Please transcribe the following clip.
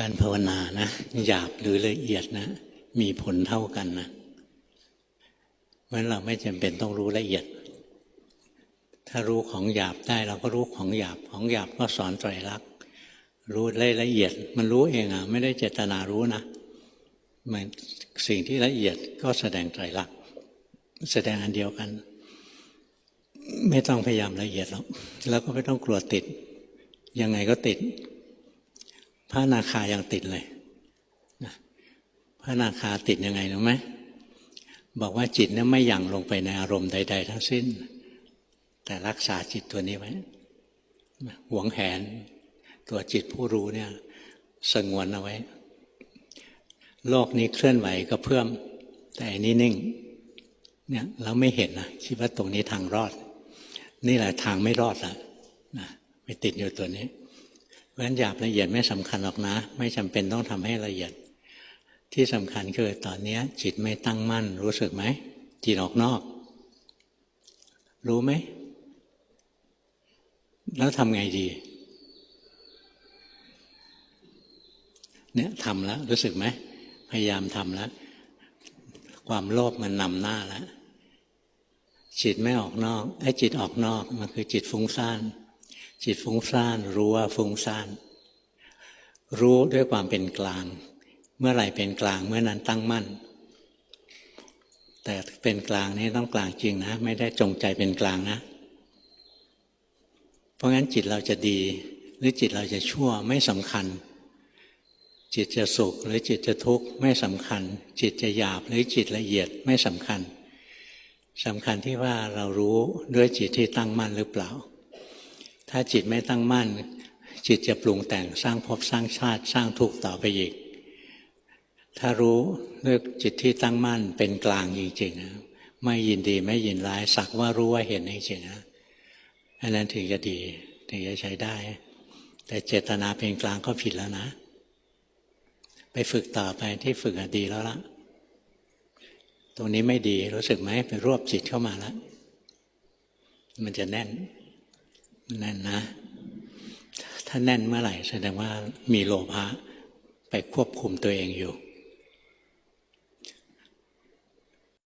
การภาวนานะหยาบหรือละเอียดนะ มีผลเท่ากันนะเพราะเราไม่จำเป็นต้องรู้ละเอียด ถ้ารู้ของหยาบได้เราก็รู้ของหยาบของหยาบก็สอนไตรลักษณ์รู้ละเอียด มันรู้เองอะ ไม่ได้เจตนารู้นะมันสิ่งที่ละเอียดก็แสดงไตรลักษณ์แสดงอันเดียวกัน ไม่ต้องพยายามละเอียดหรอกแล้วก็ไม่ต้องกลัวติด ยังไงก็ติด พระนาคายังติดเลยพระนาคาติดยังไงรู้ไหมบอกว่าจิตเนี่ยไม่ยั่งลงไปในอารมณ์ใด ๆ ทั้งสิ้น แต่รักษาจิตตัวนี้ไว้หวงแหน ตัวจิตผู้รู้เนี่ย สงวนเอาไว้ โลกนี้เคลื่อนไหวก็เพื่อม แต่อันนี้นิ่ง เนี่ยเราไม่เห็นนะคิดว่าตรงนี้ทางรอด นี่แหละทางไม่รอดละนะไปติดอยู่ตัวนี้ เพราะฉะนั้นหยาบละเอียดไม่สำคัญหรอกนะ ไม่จำเป็นต้องทำให้ละเอียด ที่สำคัญคือตอนนี้จิตไม่ตั้งมั่น รู้สึกไหมจิตออกนอก รู้ไหม แล้วทำไงดี เนี่ยทำแล้ว รู้สึกไหมพยายามทำแล้ว ความโลภมันนำหน้าแล้วจิตไม่ออกนอกไอ้จิตออกนอกมันคือจิตฟุ้งซ่าน จิตฟุ้งซ่านรู้ว่าฟุ้งซ่าน รู้ด้วยความเป็นกลาง เมื่อไหร่เป็นกลางเมื่อนั้นตั้งมั่น แต่เป็นกลางนี่ต้องกลางจริงนะ ไม่ได้จงใจเป็นกลางนะ เพราะงั้นจิตเราจะดี หรือจิตเราจะชั่วไม่สำคัญ จิตจะสุขหรือจิตจะทุกข์ไม่สำคัญ จิตจะหยาบหรือจิตละเอียดไม่สำคัญสำคัญที่ว่าเรารู้ด้วยจิตที่ตั้งมั่นหรือเปล่า ถ้าจิตไม่ตั้งมั่น จิตจะปรุงแต่งสร้างภพสร้างชาติ สร้างทุกข์ต่อไปอีก ถ้ารู้ด้วยจิตที่ตั้งมั่นเป็นกลางจริงๆไม่ยินดีไม่ยินร้ายสักว่ารู้ว่าเห็นจริงๆนะอันนั้นถึงจะดีถึงจะใช้ได้ แต่เจตนาเป็นกลางก็ผิดแล้วนะ ไปฝึกต่อไปที่ฝึกดีแล้วละตรงนี้ไม่ดีรู้สึกไหมไปรวบจิตเข้ามาแล้วมันจะแน่น แน่นนะ ถ้าแน่นเมื่อไหร่แสดงว่ามีโลภะไปควบคุมตัวเองอยู่